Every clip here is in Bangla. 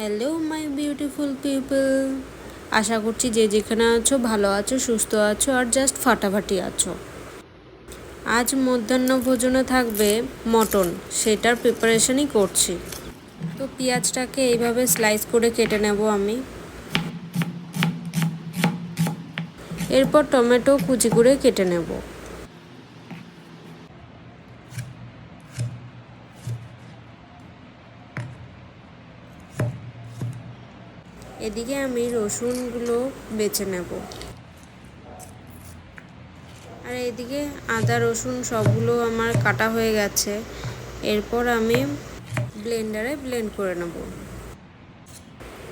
হ্যালো মাই বিউটিফুল পিপল আশা করছি যে যেখানে আছো, ভালো আছো, সুস্থ আছো, আর জাস্ট ফাটাফাটি আছো। আজ মধ্যাহ্ন ভোজনে থাকবে মটন, সেটার প্রিপারেশনই করছি। তো পেঁয়াজটাকে এইভাবে স্লাইস করে কেটে নেব আমি। এরপর টমেটো কুচি করে কেটে নেব। এদিকে আমি রসুনগুলো বেছে নেব। আর এদিকে আদা, রসুন সবগুলো আমার কাটা হয়ে গেছে। এরপর আমি ব্লেন্ডারে ব্লেন্ড করে নেব।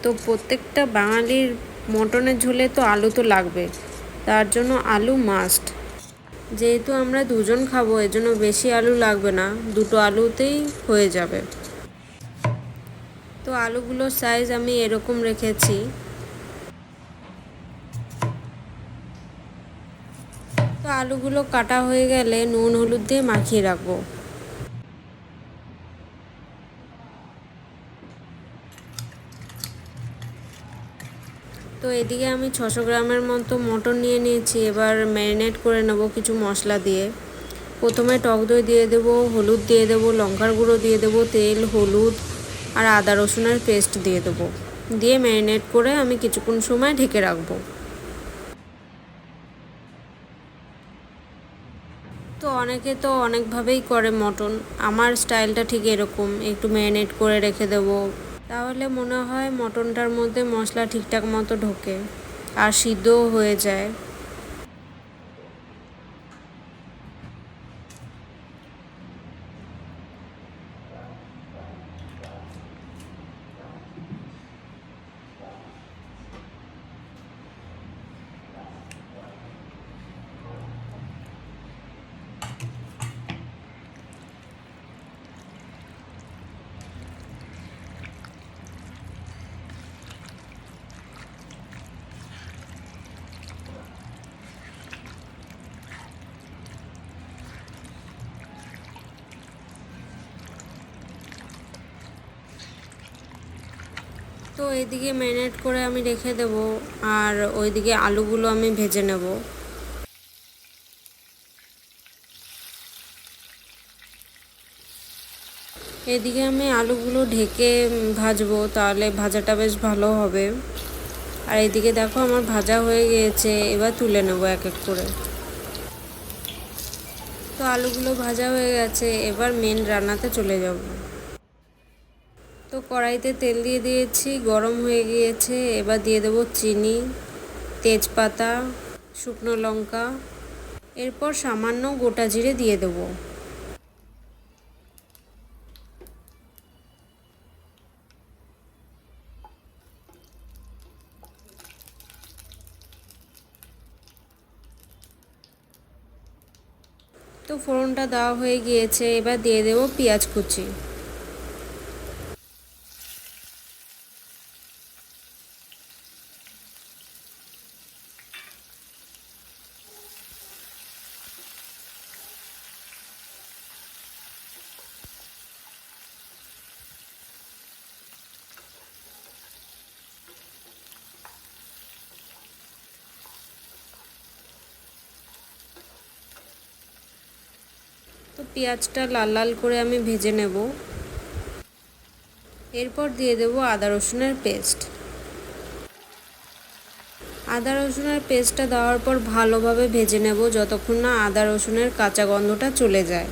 তো প্রত্যেকটা বাঙালির মটনের ঝোলে তো আলু তো লাগবে, তার জন্য আলু মাস্ট যেহেতু আমরা দুজন খাব, এজন্য বেশি আলু লাগবে না, দুটো আলুতেই হয়ে যাবে। তো আলুগুলোর সাইজ আমি এরকম রেখেছি। তো আলুগুলো কাটা হয়ে গেলে নুন, হলুদ দিয়ে মাখিয়ে রাখব। তো এদিকে আমি ছশো গ্রামের মতো মটন নিয়ে নিয়েছি। এবার ম্যারিনেট করে নেব কিছু মশলা দিয়ে। প্রথমে টক দই দিয়ে দেবো, হলুদ দিয়ে দেবো, লঙ্কার গুঁড়ো দিয়ে দেবো, তেল, হলুদ আর আদা রসুনের পেস্ট দিয়ে দেবো। দিয়ে ম্যারিনেট করে আমি কিছুক্ষণ সময় ঢেকে রাখব। তো অনেকে তো অনেকভাবেই করে মটন। আমার স্টাইলটা ঠিক এরকম, একটু ম্যারিনেট করে রেখে দেবো। তাহলে মনে হয় মটনটার মধ্যে মশলা ঠিকঠাক মতো ঢোকে, আর সিদ্ধও হয়ে যায়। তো এইদিকে ম্যারিনেট করে আমি রেখে দেব আর ওইদিকে আলুগুলো আমি ভেজে নেব। এদিকে আমি আলুগুলো ঢেকে ভাজবো, তাহলে ভাজাটা বেশ ভালো হবে। আর এদিকে দেখো আমার ভাজা হয়ে গিয়েছে, এবার তুলে নেব এক এক করে। তো আলুগুলো ভাজা হয়ে গেছে, এবার মেন রান্নাতে চলে যাব। তো কড়াইতে তেল দিয়ে দিয়েছি, গরম হয়ে গিয়েছে। এবার দিয়ে দেবো চিনি, তেজপাতা, শুকনো লঙ্কা। এরপর সামান্য গোটা জিরে দিয়ে দেবো। তো ফোড়নটা দেওয়া হয়ে গিয়েছে, এবার দিয়ে দেবো পেঁয়াজ কুচি। তো পেঁয়াজটা লাল লাল করে আমি ভেজে নেব। এরপর দিয়ে দেব আদা রসুনের পেস্ট। আদা রসুনের পেস্টটা দেওয়ার পর ভালোভাবে ভেজে নেব যতক্ষণ না আদা রসুনের কাঁচা গন্ধটা চলে যায়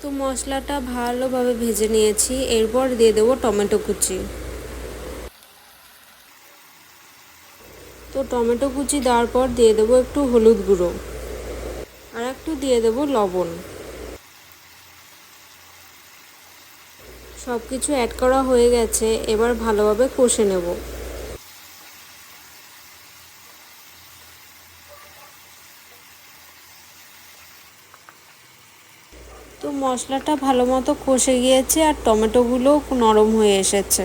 তো মশলাটা ভালোভাবে ভেজে নিয়েছি। এরপর দিয়ে দেবো টমেটো কুচি। তো টমেটো কুচি দেওয়ার পর দিয়ে দেবো একটু হলুদ গুঁড়ো। আর একটু দিয়ে দেবো লবণ। সব কিছু অ্যাড করা হয়ে গেছে। এবার ভালোভাবে কষে নেব। তো মশলাটা ভালো মতো কষে গিয়েছে আর টমেটোগুলো নরম হয়ে এসেছে।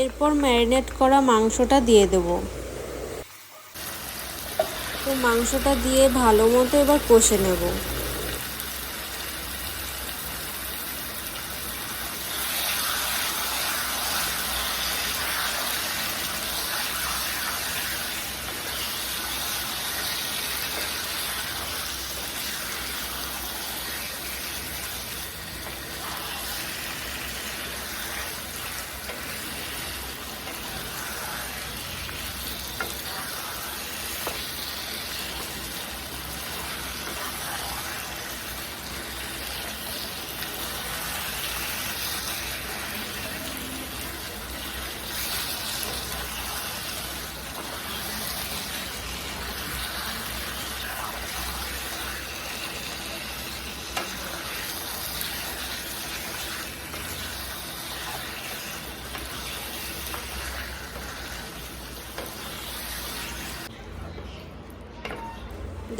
এরপর ম্যারিনেট করা মাংসটা দিয়ে দেব। তো মাংসটা দিয়ে ভালো মতো এবার কষে নেব।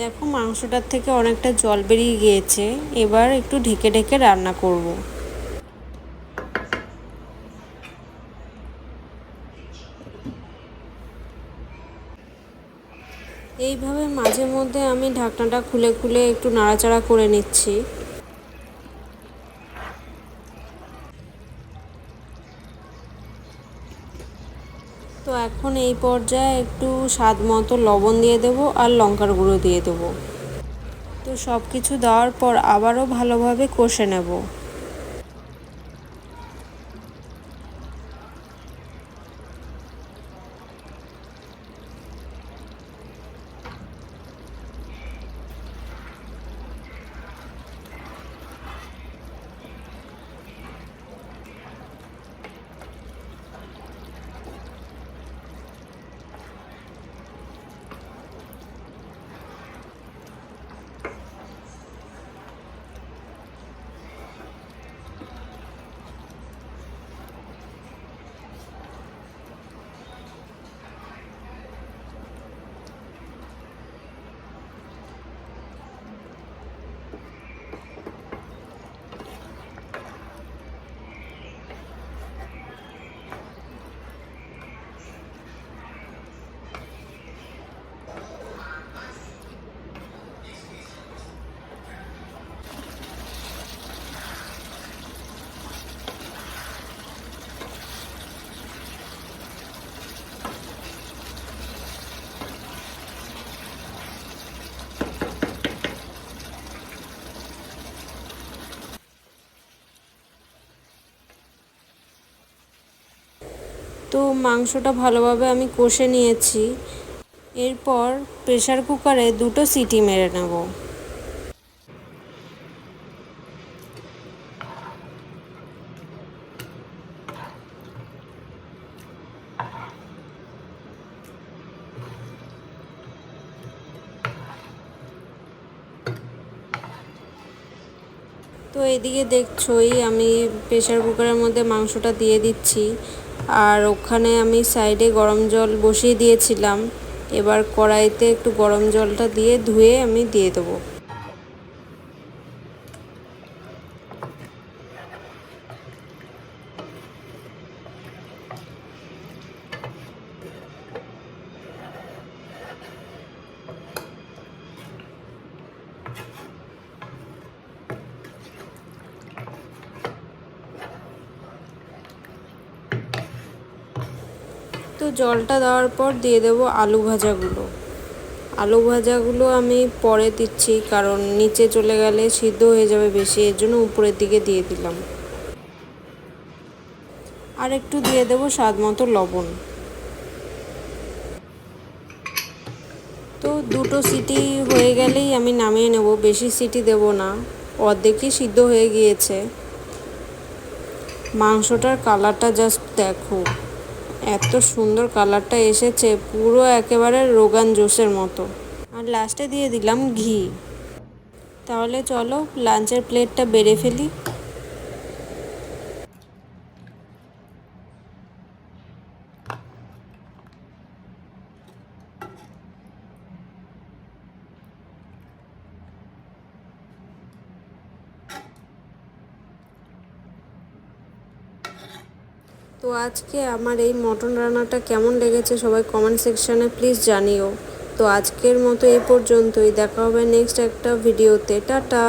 দেখো মাংসটার থেকে অনেকটা জল বেরিয়ে গিয়েছে, এবার একটু ঢেকে ঢেকে রান্না করব। এইভাবে মাঝে মধ্যে আমি ঢাকনাটা খুলে খুলে একটু নাড়াচাড়া করে নিচ্ছি তো এখন এই পর্যায়ে একটু স্বাদ মতো লবণ দিয়ে দেবো আর লঙ্কার গুঁড়ো দিয়ে দেবো। তো সব কিছু দেওয়ার পর আবারও ভালোভাবে কষে নেব। তো মাংসটা ভালোভাবে আমি কষে নিয়েছি। এরপর প্রেশার কুকারে দুটো সিটি মেরে নেব। তো এদিকে দেখছোই আমি প্রেশার কুকারের মধ্যে মাংসটা দিয়ে দিচ্ছি। আর ওখানে আমি সাইডে গরম জল বসিয়ে দিয়েছিলাম। এবার কড়াইতে একটু গরম জলটা দিয়ে ধুয়ে আমি দিয়ে দেবো। তো জলটা দেওয়ার পর দিয়ে দেবো আলু ভাজাগুলো। আলু ভাজাগুলো আমি পরে দিচ্ছি কারণ নিচে চলে গেলে সিদ্ধ হয়ে যাবে বেশি, এর জন্য উপরের দিকে দিয়ে দিলাম। আর একটু দিয়ে দেবো স্বাদ মতো লবণ। তো দুটো সিটি হয়ে গেলেই আমি নামিয়ে নেব, বেশি সিটি দেব না, অর্ধেকই সিদ্ধ হয়ে গিয়েছে। মাংসটার কালারটা জাস্ট দেখো। এত সুন্দর কালারটা এসেছে, পুরো একেবারে রোগান জোসের মতো। আর লাস্টে দিয়ে দিলাম ঘি। তাহলে চলো লাঞ্চের প্লেটটা বেড়ে ফেলি। তো আজকে আমার এই মটন রান্নাটা কেমন লেগেছে সবাই কমেন্ট সেকশানে প্লিজ জানিও। তো আজকের মতো এই পর্যন্তই, দেখা হবে নেক্সট একটা ভিডিওতে টাটা!